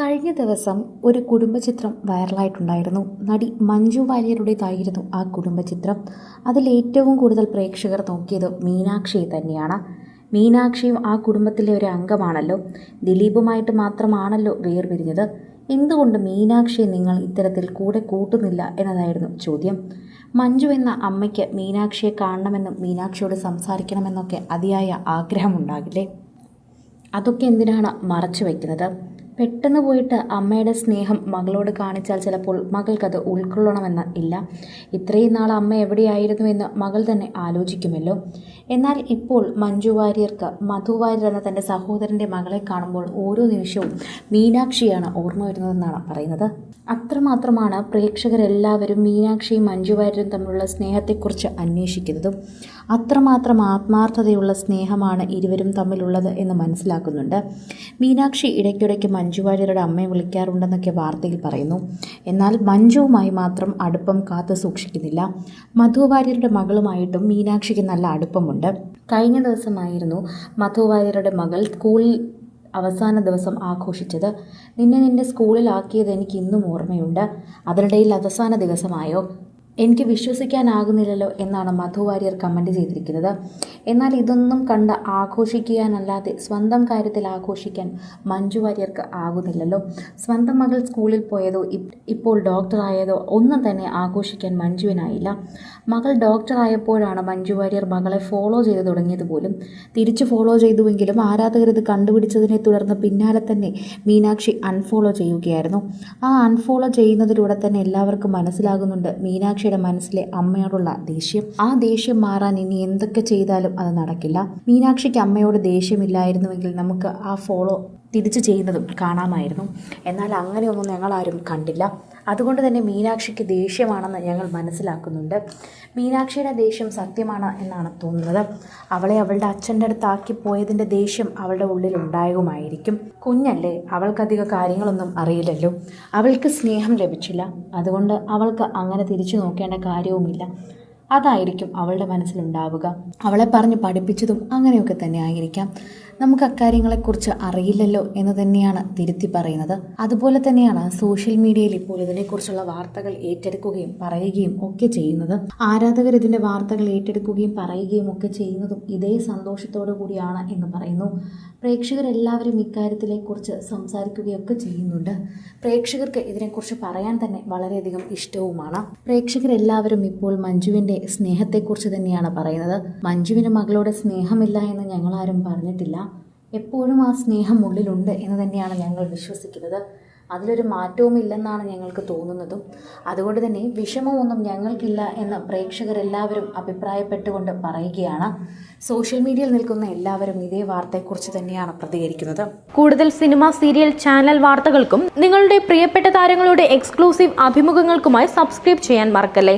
കഴിഞ്ഞ ദിവസം ഒരു കുടുംബചിത്രം വൈറലായിട്ടുണ്ടായിരുന്നു. നടി മഞ്ജു വാര്യരുടേതായിരുന്നു ആ കുടുംബചിത്രം. അതിൽ ഏറ്റവും കൂടുതൽ പ്രേക്ഷകർ നോക്കിയത് മീനാക്ഷിയെ തന്നെയാണ്. മീനാക്ഷിയും ആ കുടുംബത്തിലെ ഒരു അംഗമാണല്ലോ. ദിലീപുമായിട്ട് മാത്രമാണല്ലോ വേർപിരിഞ്ഞത്. എന്തുകൊണ്ട് മീനാക്ഷിയെ നിങ്ങൾ ഇത്തരത്തിൽ കൂടെ കൂട്ടുന്നില്ല എന്നതായിരുന്നു ചോദ്യം. മഞ്ജു എന്ന അമ്മയ്ക്ക് മീനാക്ഷിയെ കാണണമെന്നും മീനാക്ഷിയോട് സംസാരിക്കണമെന്നൊക്കെ അതിയായ ആഗ്രഹമുണ്ടാകില്ലേ? അതൊക്കെ എന്തിനാണ് മറച്ചു വയ്ക്കുന്നത് പെട്ടെന്ന് പോയിട്ട് അമ്മയുടെ സ്നേഹം മകളോട് കാണിച്ചാൽ ചിലപ്പോൾ മകൾക്കത് ഉൾക്കൊള്ളണമെന്ന് ഇല്ല. ഇത്രയും നാൾ അമ്മ എവിടെയായിരുന്നു എന്ന് മകൾ തന്നെ ആലോചിക്കുമല്ലോ. എന്നാൽ ഇപ്പോൾ മഞ്ജു വാര്യർക്ക് മധു വാര്യർ എന്ന തന്റെ സഹോദരന്റെ മകളെ കാണുമ്പോൾ ഓരോ നിമിഷവും മീനാക്ഷിയാണ് ഓർമ്മ വരുന്നതെന്നാണ് പറയുന്നത്. അത്രമാത്രമാണ് പ്രേക്ഷകരെല്ലാവരും മീനാക്ഷിയും മഞ്ജു വാര്യരും തമ്മിലുള്ള സ്നേഹത്തെക്കുറിച്ച് അന്വേഷിക്കുന്നതും. അത്രമാത്രം ആത്മാർത്ഥതയുള്ള സ്നേഹമാണ് ഇരുവരും തമ്മിലുള്ളത് എന്ന് മനസ്സിലാക്കുന്നുണ്ട്. മീനാക്ഷി ഇടയ്ക്കിടയ്ക്ക് മഞ്ജു വാര്യരുടെ അമ്മയെ വിളിക്കാറുണ്ടെന്നൊക്കെ വാർത്തയിൽ പറയുന്നു. എന്നാൽ മഞ്ജുവുമായി മാത്രം അടുപ്പം കാത്തു സൂക്ഷിക്കുന്നില്ല. മധു വാര്യരുടെ മകളുമായിട്ടും മീനാക്ഷിക്ക് നല്ല അടുപ്പമുണ്ട്. കഴിഞ്ഞ ദിവസമായിരുന്നു മധു വാര്യരുടെ മകൾ സ്കൂളിൽ അവസാന ദിവസം ആഘോഷിച്ചത്. നിന്നെ നിന്റെ സ്കൂളിലാക്കിയത് എനിക്ക് ഇന്നും ഓർമ്മയുണ്ട്. അതിനിടയിൽ അവസാന ദിവസമായോ? എനിക്ക് വിശ്വസിക്കാനാകുന്നില്ലല്ലോ എന്നാണ് മധു വാര്യർ കമന്റ് ചെയ്തിരിക്കുന്നത്. എന്നാൽ ഇതൊന്നും കണ്ട് ആഘോഷിക്കാനല്ലാതെ സ്വന്തം കാര്യത്തിൽ ആഘോഷിക്കാൻ മഞ്ജു വാര്യർക്ക് ആകുന്നില്ലല്ലോ. സ്വന്തം മകൾ സ്കൂളിൽ പോയതോ ഇപ്പോൾ ഡോക്ടറായതോ ഒന്നും തന്നെ ആഘോഷിക്കാൻ മഞ്ജുവിനായില്ല. മകൾ ഡോക്ടറായപ്പോഴാണ് മഞ്ജു വാര്യർ മകളെ ഫോളോ ചെയ്ത് തുടങ്ങിയത് പോലും. തിരിച്ച് ഫോളോ ചെയ്തുവെങ്കിലും ആരാധകർ ഇത് കണ്ടുപിടിച്ചതിനെ തുടർന്ന് പിന്നാലെ തന്നെ മീനാക്ഷി അൺഫോളോ ചെയ്യുകയായിരുന്നു. ആ അൺഫോളോ ചെയ്യുന്നതിലൂടെ തന്നെ എല്ലാവർക്കും മനസ്സിലാകുന്നുണ്ട് മീനാക്ഷിയുടെ മനസ്സിലെ അമ്മയോടുള്ള ദേഷ്യം. ആ ദേഷ്യം മാറാൻ ഇനി എന്തൊക്കെ ചെയ്താലും അത് നടക്കില്ല. മീനാക്ഷിക്ക് അമ്മയോട് ദേഷ്യമില്ലായിരുന്നുവെങ്കിൽ നമുക്ക് ആ ഫോളോ തിരിച്ചു ചെയ്യുന്നതും കാണാമായിരുന്നു. എന്നാൽ അങ്ങനെയൊന്നും ഞങ്ങളാരും കണ്ടില്ല. അതുകൊണ്ട് തന്നെ മീനാക്ഷിക്ക് ദേഷ്യമാണെന്ന് ഞങ്ങൾ മനസ്സിലാക്കുന്നുണ്ട്. മീനാക്ഷിയുടെ ദേഷ്യം സത്യമാണ് എന്നാണ് തോന്നുന്നത്. അവളെ അവളുടെ അച്ഛന്റെ അടുത്താക്കി പോയതിന്റെ ദേഷ്യം അവളുടെ ഉള്ളിൽ ഉണ്ടാകുമായിരിക്കും. കുഞ്ഞല്ലേ അവൾക്കധികം കാര്യങ്ങളൊന്നും അറിയില്ലല്ലോ. അവൾക്ക് സ്നേഹം ലഭിച്ചില്ല. അതുകൊണ്ട് അവൾക്ക് അങ്ങനെ തിരിച്ചു നോക്കേണ്ട കാര്യവുമില്ല. അതായിരിക്കും അവളുടെ മനസ്സിലുണ്ടാവുക. അവളെ പറഞ്ഞ് പഠിപ്പിച്ചതും അങ്ങനെയൊക്കെ തന്നെ ആയിരിക്കാം. നമുക്ക് അക്കാര്യങ്ങളെക്കുറിച്ച് അറിയില്ലല്ലോ എന്ന് തന്നെയാണ് തിരുത്തി പറയുന്നത്. അതുപോലെ തന്നെയാണ് സോഷ്യൽ മീഡിയയിൽ ഇപ്പോൾ ഇതിനെക്കുറിച്ചുള്ള വാർത്തകൾ ഏറ്റെടുക്കുകയും പറയുകയും ഒക്കെ ചെയ്യുന്നത്. ആരാധകർ ഇതിന്റെ വാർത്തകൾ ഏറ്റെടുക്കുകയും പറയുകയും ഒക്കെ ചെയ്യുന്നതും ഇതേ സന്തോഷത്തോടു കൂടിയാണ് എന്ന് പറയുന്നു. പ്രേക്ഷകരെല്ലാവരും ഇക്കാര്യത്തിനെക്കുറിച്ച് സംസാരിക്കുകയൊക്കെ ചെയ്യുന്നുണ്ട്. പ്രേക്ഷകർക്ക് ഇതിനെക്കുറിച്ച് പറയാൻ തന്നെ വളരെയധികം ഇഷ്ടവുമാണ്. പ്രേക്ഷകരെല്ലാവരും ഇപ്പോൾ മഞ്ജുവിന്റെ സ്നേഹത്തെക്കുറിച്ച് തന്നെയാണ് പറയുന്നത്. മഞ്ജുവിന് മകളോട് സ്നേഹമില്ല എന്ന് ഞങ്ങളാരും പറഞ്ഞിട്ടില്ല. എപ്പോഴും ആ സ്നേഹം ഉള്ളിലുണ്ട് എന്ന് തന്നെയാണ് ഞങ്ങൾ വിശ്വസിക്കുന്നത്. അതിലൊരു മാറ്റവും ഇല്ലെന്നാണ് ഞങ്ങൾക്ക് തോന്നുന്നതും. അതുകൊണ്ട് തന്നെ വിഷമമൊന്നും ഞങ്ങൾക്കില്ല എന്ന് പ്രേക്ഷകരെല്ലാവരും അഭിപ്രായപ്പെട്ടുകൊണ്ട് പറയുകയാണ്. സോഷ്യൽ മീഡിയയിൽ നിൽക്കുന്ന എല്ലാവരും ഇതേ വാർത്തയെക്കുറിച്ച് തന്നെയാണ് പ്രതികരിക്കുന്നത്. കൂടുതൽ സിനിമ സീരിയൽ ചാനൽ വാർത്തകൾക്കും നിങ്ങളുടെ പ്രിയപ്പെട്ട താരങ്ങളുടെ എക്സ്ക്ലൂസീവ് അഭിമുഖങ്ങൾക്കുമായി സബ്സ്ക്രൈബ് ചെയ്യാൻ മറക്കല്ലേ?